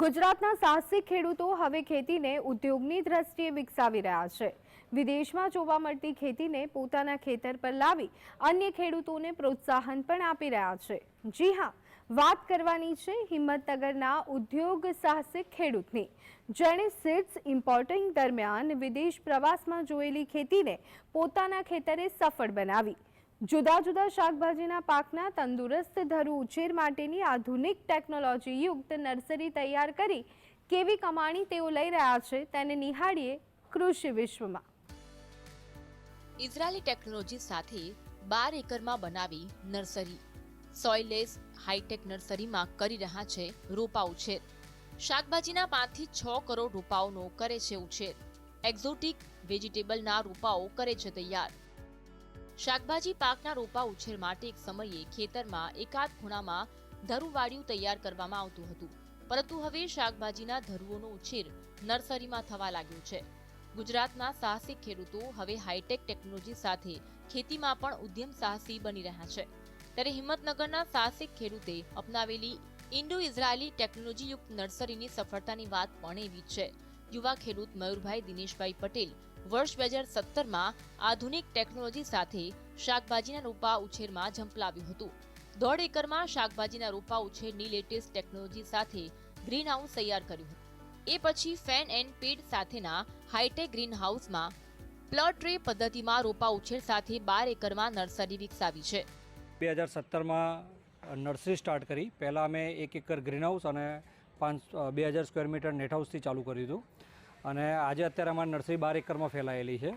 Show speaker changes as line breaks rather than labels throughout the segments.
ગુજરાતના સાહસિક ખેડૂતો હવે ખેતીને ઉદ્યોગની દ્રષ્ટિએ વિકસાવી રહ્યા છે. વિદેશમાં જોવા મળતી ખેતીને પોતાના ખેતર પર લાવી અન્ય ખેડૂતોને પ્રોત્સાહન પણ આપી રહ્યા છે. જી હા, વાત કરવાની છે હિંમતનગરના ઉદ્યોગ સાહસિક ખેડૂતની. જેણે સીડ્સ ઇમ્પોર્ટિંગ દરમિયાન વિદેશ પ્રવાસમાં જોયેલી ખેતીને પોતાના ખેતરે સફળ બનાવી. જુદા જુદા શાકભાજીના પાકના તંદુરસ્ત ધરું ઉછેર માટેની આધુનિક ટેકનોલોજી યુક્ત નર્સરી તૈયાર કરી કેવી કમાણી તેઓ લઈ રહ્યા છે તેને નિહાળીએ કૃષિ વિશ્વમાં.
ઇઝરાયલી ટેકનોલોજી સાથે બાર એકરમાં બનાવી નર્સરી. સોઇલેસ હાઈટેક નર્સરીમાં કરી રહ્યા છે રોપા ઉછેર. શાકભાજીના પાંચથી છ કરોડ રૂપાઓનો કરે છે ઉછેર. એક્ઝોટિક વેજીટેબલના રૂપાઓ કરે છે તૈયાર. શાકભાજી પાકના રોપા ઉછેર માટે એક સમયે ખેતરમાં એકાદ ખૂણામાં ધરુવાડિયું તૈયાર કરવામાં આવતું હતું. પરંતુ હવે શાકભાજીના ધરુઓનો ઉછેર નર્સરીમાં થવા લાગ્યો છે. ગુજરાતના સાહસિક ખેડૂતો હવે હાઈટેક ટેકનોલોજી સાથે ખેતીમાં પણ ઉદ્યમ સાહસી બની રહ્યા છે. ત્યારે હિંમતનગરના સાહસિક ખેડૂતે અપનાવેલી ઇન્ડો ઇઝરાયેલી ટેકનોલોજીયુક્ત નર્સરીની સફળતાની વાત પણ એવી છે. યુવા ખેડૂત મયુરભાઈ દિનેશભાઈ પટેલ વર્ષ બે હજાર સત્તરમાં આધુનિક ટેકનોલોજી સાથે શાકભાજીના રોપા ઉછેરમાં ઝંપલાવ્યું હતું. દોઢ એકરમાં શાકભાજીના રોપા ઉછેરની લેટેસ્ટ ટેકનોલોજી સાથે ગ્રીન હાઉસ તૈયાર કર્યું હતું. એ પછી ફેન એન્ડ પેડ સાથેના હાઈટેક ગ્રીન હાઉસમાં પ્લટ ટ્રે પદ્ધતિમાં રોપા ઉછેર સાથે બાર એકરમાં નર્સરી વિકસાવી છે.
બે હજાર સત્તરમાં નર્સરી સ્ટાર્ટ કરી. પહેલાં અમે એક એકર ગ્રીન હાઉસ અને પાંચ બે હજાર સ્ક્વેર મીટર નેટ હાઉસથી ચાલુ કર્યું હતું. અને આજે અત્યારે અમારી નર્સરી બાર એકરમાં ફેલાયેલી છે.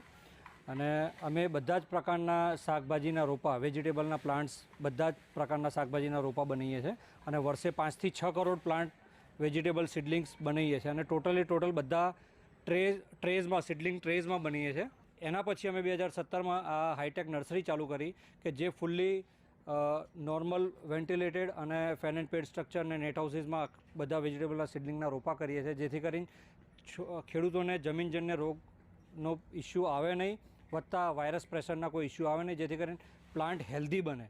અને અમે બધા જ પ્રકારના શાકભાજીના રોપા, વેજીટેબલના પ્લાન્ટ્સ, બધા જ પ્રકારના શાકભાજીના રોપા બનાવીએ છીએ. અને વર્ષે પાંચથી છ કરોડ પ્લાન્ટ વેજીટેબલ સિડલિંગ્સ બનાવીએ છીએ. અને ટોટલી ટોટલ બધા ટ્રેઝ, ટ્રેઝમાં, સિડલિંગ ટ્રેઝમાં બનાવીએ છીએ. એના પછી અમે બે હજાર સત્તરમાં આ હાઈટેક નર્સરી ચાલુ કરી કે જે ફૂલ્લી નોર્મલ વેન્ટિલેટેડ અને ફેન એન્ડ પેડ સ્ટ્રક્ચર અને નેટ હાઉસીસમાં બધા વેજીટેબલના સિડલિંગના રોપા કરીએ છીએ. જેથી કરીને ખેડૂતોને જમીનજન્ય રોગનો ઇસ્યુ આવે નહીં, વત્તા વાયરસ પ્રેશરના કોઈ ઇસ્યુ આવે નહીં, જેથી કરીને પ્લાન્ટ હેલ્ધી બને.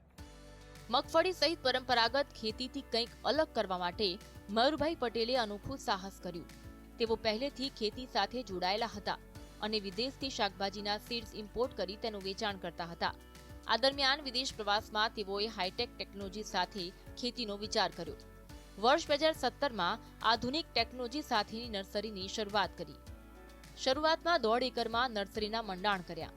મગફળી સહિત પરંપરાગત ખેતીથી કંઈક અલગ કરવા માટે મયુરભાઈ પટેલે અનોખું સાહસ કર્યું. તેઓ પહેલેથી ખેતી સાથે જોડાયેલા હતા અને વિદેશથી શાકભાજીના સીડ્સ ઇમ્પોર્ટ કરી તેનું વેચાણ કરતા હતા. આ દરમિયાન વિદેશ પ્રવાસમાં તેઓએ હાઈટેક ટેકનોલોજી સાથે ખેતીનો વિચાર કર્યો. વર્ષ બે હજાર સત્તરમાં આધુનિક ટેકનોલોજી સાથેની નર્સરીની શરૂઆત કરી. શરૂઆતમાં દોઢ એકરમાં નર્સરીના મંડાણ કર્યા.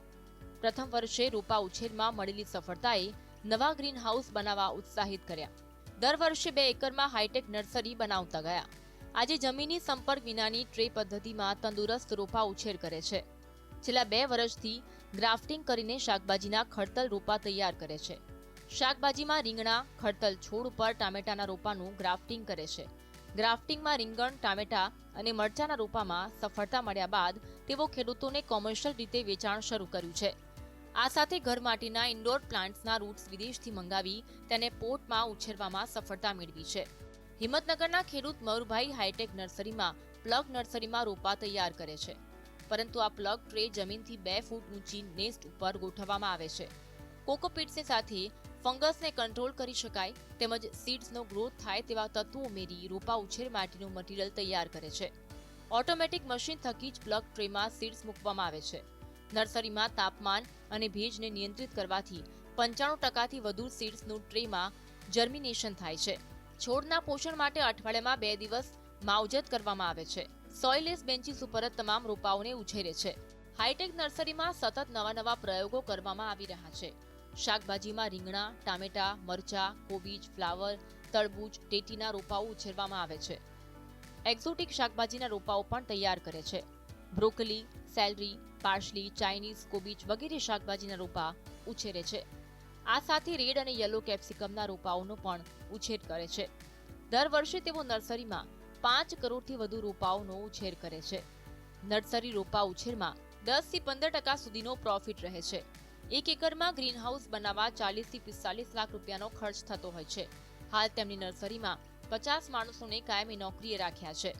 પ્રથમ વર્ષે રોપા ઉછેરમાં મળેલી સફળતાએ નવા ગ્રીન હાઉસ બનાવવા ઉત્સાહિત કર્યા. દર વર્ષે બે એકરમાં હાઈટેક નર્સરી બનાવતા ગયા. આજે જમીની સંપર્ક વિનાની ટ્રે પદ્ધતિમાં તંદુરસ્ત રોપા ઉછેર કરે છે. છેલ્લા બે વર્ષથી ગ્રાફ્ટિંગ કરીને શાકભાજીના ખડતલ રોપા તૈયાર કરે છે. શાકભાજીમાં રીંગણા, ખડતલ છોડ ઉપર ટામેટાના રોપાનું ગ્રાફ્ટિંગ કરે છે. ગ્રાફ્ટિંગમાં રીંગણ, ટામેટા અને મરચાના રોપામાં સફળતા મળ્યા બાદ તેઓ ખેડૂતોને કોમર્શિયલ રીતે વેચાણ શરૂ કર્યું છે. આ સાથે ઘર માટેના ઇન્ડોર પ્લાન્ટ્સના રૂટ્સ વિદેશથી મંગાવી તેને પોટમાં ઉછેરવામાં સફળતા મેળવી છે. હિંમતનગરના ખેડૂત મયુરભાઈ હાઈટેક નર્સરીમાં, પ્લગ નર્સરીમાં રોપા તૈયાર કરે છે. પરંતુ આ પ્લગ ટ્રે જમીનથી બે ફૂટ ઊંચી નેસ્ટ ઉપર ગોઠવવામાં આવે છે. કોકોપીટ્સની સાથે ફંગસને કંટ્રોલ કરી શકાય તેમજ સીડ્સનો ગ્રોથ થાય તેવા તત્વો ઉમેરી રોપા ઉછેર માટેનું મટીરીયલ તૈયાર કરે છે. ઓટોમેટિક મશીન થકી જ પ્લગ ટ્રેમાં સીડ્સ મૂકવામાં આવે છે. નર્સરીમાં તાપમાન અને ભેજને નિયંત્રિત કરવાથી પંચાણું ટકાથી વધુ સીડ્સનું ટ્રેમાં જર્મિનેશન થાય છે. છોડના પોષણ માટે અઠવાડિયામાં બે દિવસ માવજત કરવામાં આવે છે. સોઇલેસ બેન્ચીસ ઉપર જ તમામ રોપાઓને ઉછેરે છે. હાઈટેક નર્સરીમાં સતત નવા નવા પ્રયોગો કરવામાં આવી રહ્યા છે. શાકભાજીમાં રીંગણા, ટામેટા, મરચા, કોબીજ, ફ્લાવર, તરબૂચ, ટેટીના રોપાઓ ઉછેરવામાં આવે છે. એક્ઝોટિક શાકભાજીના રોપાઓ પણ તૈયાર કરે છે. બ્રોકલી, સેલરી પાર્સલી ચાઇનીઝ, કોબીજ વગેરે શાકભાજીના રોપા ઉછેરે છે. આ સાથે રેડ અને યલો કેપ્સિકમના રોપાઓનો પણ ઉછેર કરે છે. દર વર્ષે તેઓ નર્સરીમાં પાંચ કરોડથી વધુ રોપાઓનો ઉછેર કરે છે. નર્સરી રોપા ઉછેરમાં દસથી પંદર ટકા સુધીનો પ્રોફિટ રહે છે. એક એકરમાં ગ્રીન હાઉસ બનાવવા ચાલીસથી પિસ્તાલીસ લાખ રૂપિયાનો ખર્ચ થતો હોય છે. હાલ તેમની નર્સરીમાં પચાસ માણસોને કાયમી નોકરીએ રાખ્યા છે.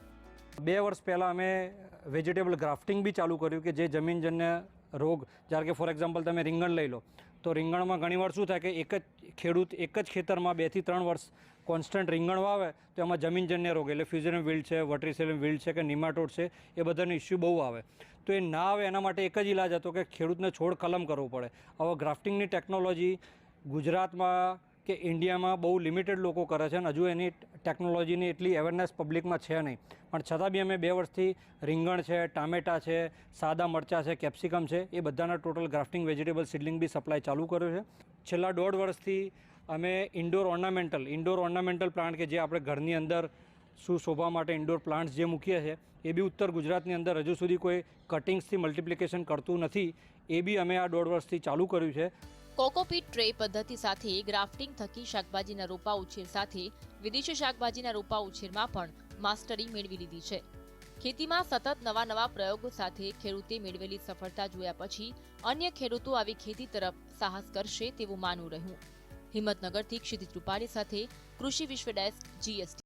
બે વર્ષ પહેલાં અમે વેજીટેબલ ગ્રાફ્ટિંગ બી ચાલુ કર્યું કે જે જમીનજન્ય રોગ, જ્યારે કે ફોર એક્ઝામ્પલ તમે રીંગણ લઈ લો, તો રીંગણમાં ઘણીવાર શું થાય કે એક જ ખેડૂત એક જ ખેતરમાં બેથી ત્રણ વર્ષ કોન્સ્ટન્ટ રીંગણ વાવે તો એમાં જમીનજન્ય રોગ, એટલે ફ્યુઝન વિલ્ડ છે વટ્રીસેલમ વિલ્ડ છે કે નિમાટોડ છે, એ બધાનો ઇસ્યુ બહુ આવે. તો એ ના આવે એના માટે એક જ ઇલાજ હતો કે ખેડૂતને છોડ કલમ કરવો પડે. હવે ગ્રાફ્ટિંગની ટેકનોલોજી ગુજરાતમાં કે ઇન્ડિયામાં બહુ લિમિટેડ લોકો કરે છે અને હજુ એની ટેકનોલોજીની એટલી અવેરનેસ પબ્લિકમાં છે નહીં. પણ છતાં બી અમે બે વર્ષથી રીંગણ છે, ટામેટા છે, સાદા મરચાં છે, કેપ્સિકમ છે, એ બધાના ટોટલ ગ્રાફ્ટિંગ વેજીટેબલ સીડલિંગ બી સપ્લાય ચાલુ કર્યો છે. છેલ્લા દોઢ વર્ષથી અમે indoor ornamental indoor ornamental plant કે જે આપણે ઘરની અંદર સુશોભા માટે ઇન્ડોર પ્લાન્ટ્સ જે મૂકીએ છે એ બી ઉત્તર ગુજરાતની અંદર હજુ સુધી કોઈ કટિંગ્સથી મલ્ટિપ્લિકેશન કરતું નથી, એ બી અમે આ દોઢ વર્ષથી ચાલુ કર્યું છે.
કોકોપીટ ટ્રે પદ્ધતિ સાથે ગ્રાફ્ટિંગ થકી શાકભાજીના રોપા ઉછેર સાથે વિદેશી શાકભાજીના રોપા ઉછેરમાં પણ માસ્ટરી મેળવી લીધી છે. ખેતીમાં સતત નવા નવા પ્રયોગો સાથે ખેડૂતે મેળવેલી સફળતા જોયા પછી અન્ય ખેડૂતો આવી ખેતી તરફ સાહસ કરશે તેવું માનવું રહ્યું. હિંમતનગરથી ક્ષિતિજ રૂપાણી સાથે કૃષિ વિશ્વ ડેસ્ક જીએસટી